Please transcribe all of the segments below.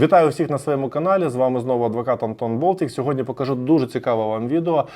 Вітаю всіх на своєму каналі. З вами знову адвокат Антон Болтик. Сьогодні покажу дуже цікаве вам відео.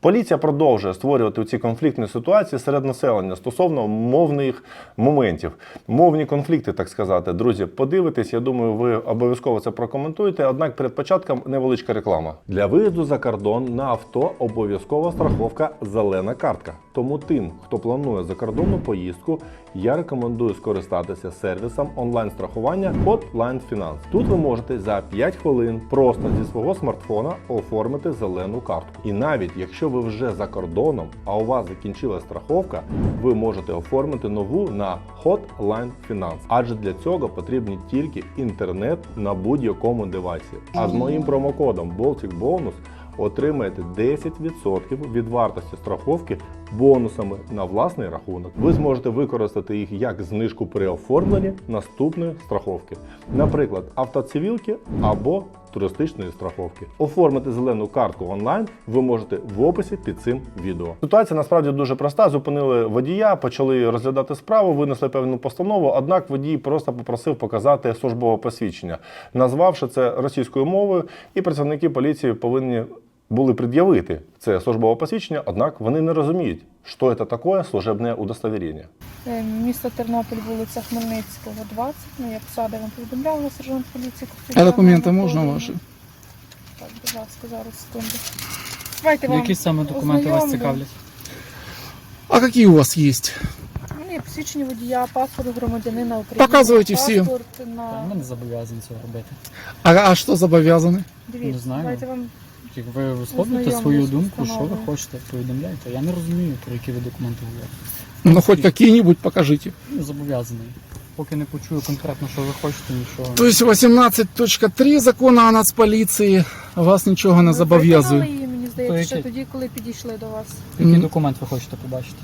Поліція продовжує створювати ці конфліктні ситуації серед населення стосовно мовних моментів, мовні конфлікти, так сказати. Друзі, подивитесь. Я думаю, ви обов'язково це прокоментуєте. Однак перед початком невеличка реклама. Для виїзду за кордон на авто обов'язкова страховка зелена картка. Тому тим, хто планує закордонну поїздку, я рекомендую скористатися сервісом онлайн-страхування Hotline Finance. Тут ви можете за 5 хвилин просто зі свого смартфона оформити зелену картку. І навіть якщо ви вже за кордоном, а у вас закінчилась страховка, ви можете оформити нову на Hotline Finance. Адже для цього потрібні тільки інтернет на будь-якому девайсі. А з моїм промокодом Baltic Bonus отримаєте 10% від вартості страховки бонусами на власний рахунок. Ви зможете використати їх як знижку при оформленні наступної страховки, наприклад, автоцивілки або туристичної страховки. Оформити зелену картку онлайн ви можете в описі під цим відео. Ситуація насправді дуже проста. Зупинили водія, почали розглядати справу, винесли певну постанову. Однак водій просто попросив показати службове посвідчення, назвавши це російською мовою, і працівники поліції повинні були пред'явити це службове посвідчення, однак вони не розуміють, що це таке служебне удостоверення. Е, Місто Тернопіль, вулиця Хмельницького, 20. Ну, я посади вам повідомляла сержант поліції. А документы Анатолій. можно ваши? Так, будь ласка, зараз секунду. Давайте вам Які саме документи вас ознайомлю. цікавлять? А какие у вас есть? У є посвідчення водія, паспорт громадянина України. Показуйте всі. Паспорт Та на... Ми не зобов'язані цього робити. А, а что за обязаны? Дивіться, знаю. давайте вам Як ви висловлюєте свою з думку, що ви хочете, повідомляйте. Я не розумію, про які ви документи говорите. Ну, хоть какие-нибудь покажите. Не зобов'язаний. Поки не почую конкретно, що ви хочете, нічого. То есть 18.3 закона о нацполиции вас ничего не ви зобов'язує. її, мені здається, То ще які? тоді, коли підійшли до вас. Який документ ви хочете побачити?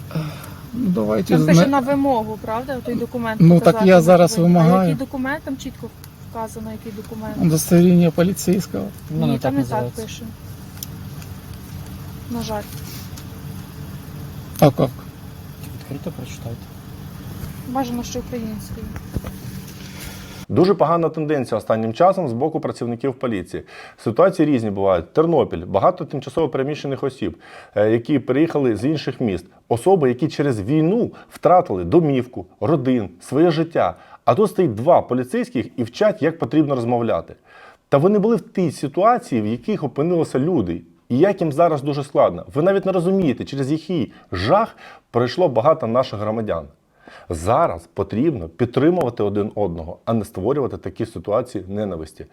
Ну, давайте. Там пише зна- на вимогу, правда? Той документ. Ну, так показати я зараз повинні. А вимагаю. який документ там чітко вказано, який документ? Удостоверение полицейского. Воно Ні, не там так не так називається. пише. На жаль. А как? Відкрито прочитайте. Бажано, що українською. Дуже погана тенденція останнім часом з боку працівників поліції. Ситуації різні бувають. Тернопіль, багато тимчасово переміщених осіб, е, які приїхали з інших міст, особи, які через війну втратили домівку, родин, своє життя. А тут стоїть два поліцейських і вчать, як потрібно розмовляти. Та вони були в тій ситуації, в яких опинилися люди. І як їм зараз дуже складно. Ви навіть не розумієте, через який жах пройшло багато наших громадян. Зараз потрібно підтримувати один одного, а не створювати такі ситуації ненависті.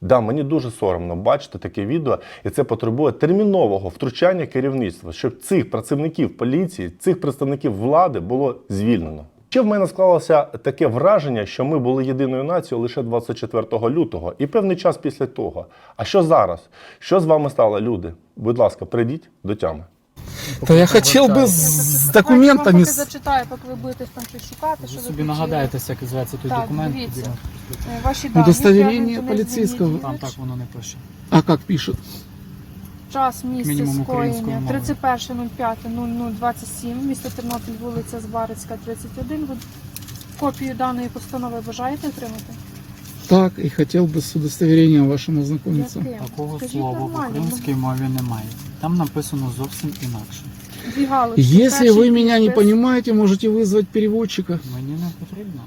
Да, мені дуже соромно бачити таке відео, і це потребує термінового втручання керівництва, щоб цих працівників поліції, цих представників влади було звільнено. Ще в мене склалося таке враження, що ми були єдиною нацією лише 24 лютого і певний час після того. А що зараз? Що з вами стало, люди? Будь ласка, прийдіть до тями. Да я хотел бы с, с документами. Я зачитаю, поки ви будете там щось шукати, Ви що ви собі хотіли. нагадаєте, як зветься той Так, документ. дивіться. Е, Ваші дані. Звернення до поліцейського. незвільнення Там так воно не пише. А как пишут? Час, місце Мінімум українською скоєння. мовою. 31.05.0027, місто Тернопіль, вулиця Збарицька, 31. Ви копію даної постанови бажаєте отримати? Так, и хотел бы с удостоверением вашим ознакомиться. Яке? Такого Скажіть слова в нормально, українській мові немає. Там написано зовсім інакше. ну, дві галочки. Если Перший вы меня не підпис. понимаете, можете вызвать переводчика. Мені не потрібно.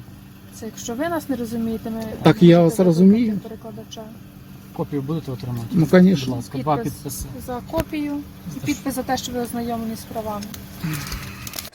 Це якщо ви нас не розумієте, ми Так я можете вас розумію. викликати перекладача. Копію будете отримати? Ну. Будь ласка, два підписи. За копію і підпис за те, що ви ознайомлені з правами.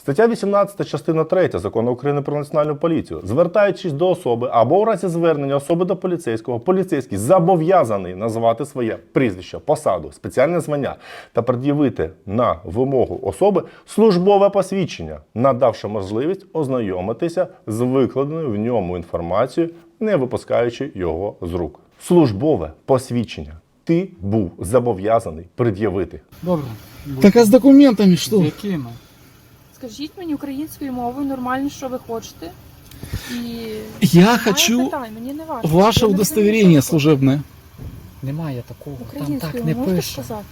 Стаття 18, частина 3 закону України про національну поліцію. Звертаючись до особи або у разі звернення особи до поліцейського, поліцейський зобов'язаний назвати своє прізвище, посаду, спеціальне звання та пред'явити на вимогу особи службове посвідчення, надавши можливість ознайомитися з викладеною в ньому інформацією, не випускаючи його з рук Службове посвідчення. Ти був зобов'язаний пред'явити. Добре. Так а с документами З что? якими? Скажіть мені українською мовою нормально, що ви хочете. І Я Немає хочу питань, мені не важко. ваше Я не розумію, удостоверение що ви служебное. Немає такого. Там Українською так не можете пише. сказати?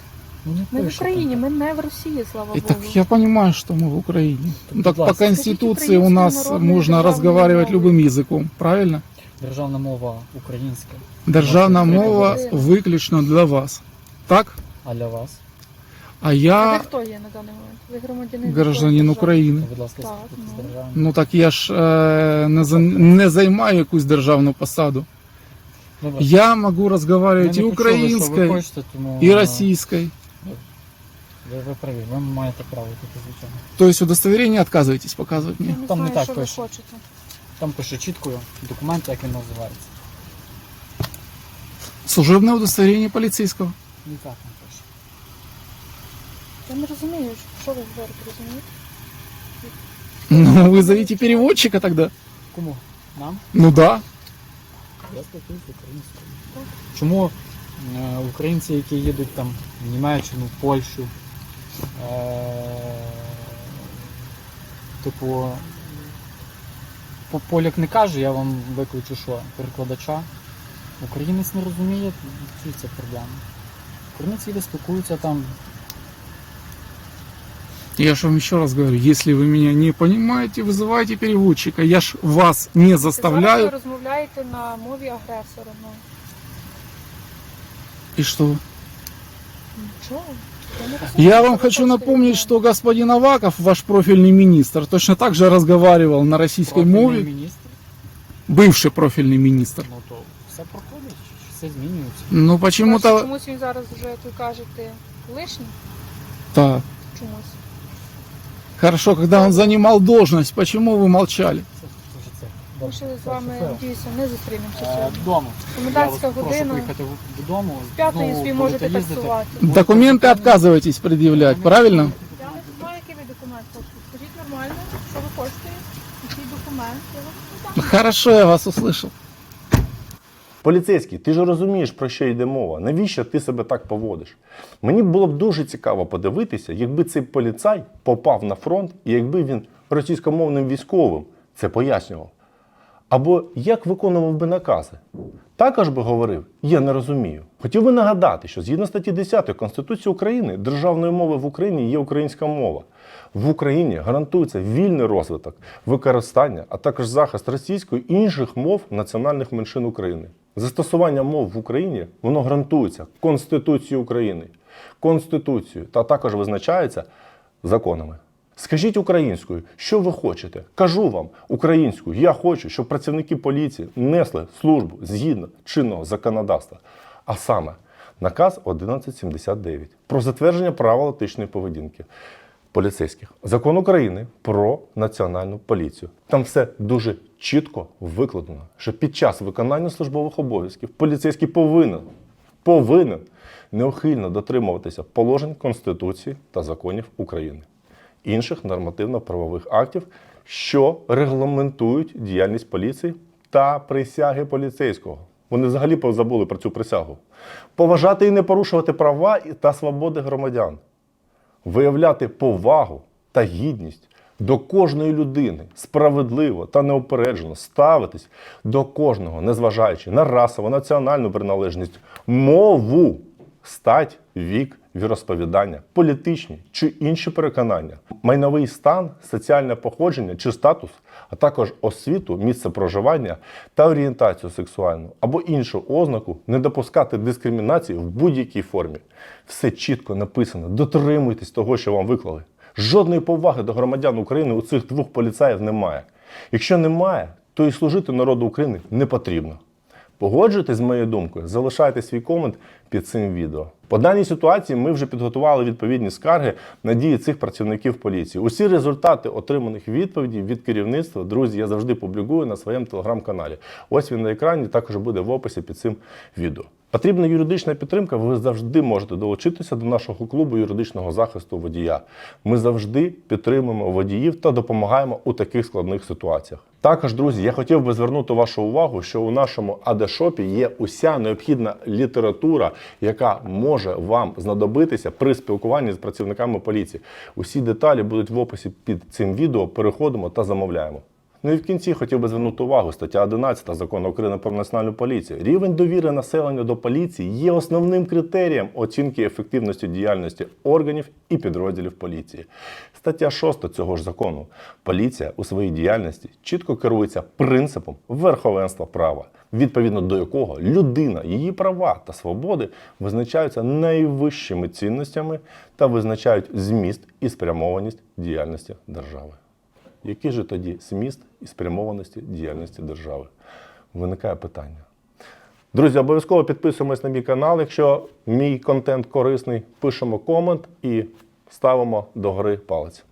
Ну, не Ми в пише Україні, там. ми не в Росії, слава И Богу. так я понимаю, что мы в Украине. Ну, так Будь по ласка. Конституции Скажите, у нас украинскую народную можно державную разговаривать мову. любым языком, правильно? Державна мова українська. Державна мова виключно для вас. Так? А для вас? А А ви я хто є на даний момент? Ви громадянин? гражданин якої України. Будь ласка, Так, спілкуйтесь з ну. державою. Ну так я ж е, не, за- не займаю якусь державну посаду. Добре. Я можу Ми розмовляти не і почули, що ви українською, хочете, тому, і е, російською. Ви, ви праві, ви маєте право таке, звичайно. Тобто удостоверение отказываетесь показывать Я мне? не Там не знаю, так що ви хочете. Там пише чітко документ, як він називається. Служебное удостоверение полицейского. Ніяк не пише. Я не розумію, що ви говорите, розумієте? Ну, вызовите переводчика тогда. Кому? Нам? Ну да. Я спілкуюся українською. Чому е, українці, які їдуть там в Німеччину, в Польщу, е, типу, поляк не каже, я вам викличу що, перекладача. Українець не розуміє, чи це проблема. Українець їде, спілкується там. Я же вам еще раз говорю, если вы меня не понимаете, вызывайте переводчика. Я ж вас не Зараз заставляю. ви розмовляєте на мові агресора. Ну, И что? нічого. Я, не розумію, Я що вам ви хочу хочете напомнить, від что господин Аваков, ваш профильный министр, точно так же разговаривал на российской профільний мове. міністр, Бывший профильный министр. ну то все проходить, все змінюється. Ну мене. Бачите, почему-то... Чомусь він зараз вже, як ви кажете, лишній. Так. Чомусь. Хорошо, когда он занимал должность, почему вы молчали? Це, це вже це. Ми Добре. ще з Все, вами, все. надіюся, не зустрінемося Е, сьогодні. Додому. Комендантська Я вас прошу година. поїхати в- додому. В п'ятої знову собі будете можете їздити. таксувати. Документы отказываетесь предъявлять, правильно? Я не знаю, який ви документ хочете. Скажіть нормально, що ви хочете, який документ. Я вам подам. Хорошо, я вас услышал. Поліцейський, ти ж розумієш, про що йде мова. Навіщо ти себе так поводиш? Мені було б дуже цікаво подивитися, якби цей поліцай попав на фронт і якби він російськомовним військовим це пояснював. Або як виконував би накази. Також би говорив, я не розумію. Хотів би нагадати, що згідно статті 10 Конституції України державною мовою в Україні є українська мова. В Україні гарантується вільний розвиток, використання, а також захист російської і інших мов національних меншин України. Застосування мов в Україні воно гарантується Конституцією України, Конституцією та також визначається законами. Скажіть українською, що ви хочете? Кажу вам українською. Я хочу, щоб працівники поліції несли службу згідно чинного законодавства. А саме наказ 1179 про затвердження правил етичної поведінки поліцейських. Закон України про національну поліцію. Там все дуже чітко викладено, що під час виконання службових обов'язків поліцейський повинен, повинен неухильно дотримуватися положень Конституції та законів України, інших нормативно-правових актів, що регламентують діяльність поліції та присяги поліцейського. Вони взагалі забули про цю присягу. Поважати і не порушувати права та свободи громадян виявляти повагу та гідність до кожної людини, справедливо та неупереджено ставитись до кожного, незважаючи на расову, національну приналежність, мову, стать, вік, віросповідання, політичні чи інші переконання, майновий стан, соціальне походження чи статус, а також освіту, місце проживання та орієнтацію сексуальну або іншу ознаку не допускати дискримінації в будь-якій формі. Все чітко написано. Дотримуйтесь того, що вам виклали. Жодної поваги до громадян України у цих двох поліцаїв немає. Якщо немає, то і служити народу України не потрібно. Погоджуєтесь з моєю думкою, залишайте свій комент під цим відео. По даній ситуації ми вже підготували відповідні скарги на дії цих працівників поліції. Усі результати отриманих відповідей від керівництва, друзі, я завжди публікую на своєму телеграм-каналі. Ось він на екрані, також буде в описі під цим відео. Потрібна юридична підтримка, ви завжди можете долучитися до нашого клубу юридичного захисту водія. Ми завжди підтримуємо водіїв та допомагаємо у таких складних ситуаціях. Також, друзі, я хотів би звернути вашу увагу, що у нашому АД-шопі є уся необхідна література, яка може вам знадобитися при спілкуванні з працівниками поліції. Усі деталі будуть в описі під цим відео. Переходимо та замовляємо. Ну і в кінці хотів би звернути увагу стаття 11 закону України про національну поліцію. Рівень довіри населення до поліції є основним критерієм оцінки ефективності діяльності органів і підрозділів поліції. Стаття 6 цього ж закону. Поліція у своїй діяльності чітко керується принципом верховенства права, відповідно до якого людина, її права та свободи визначаються найвищими цінностями та визначають зміст і спрямованість діяльності держави. Який же тоді зміст і спрямованості діяльності держави? Виникає питання. Друзі, обов'язково підписуємось на мій канал. Якщо мій контент корисний, пишемо комент і ставимо догори палець.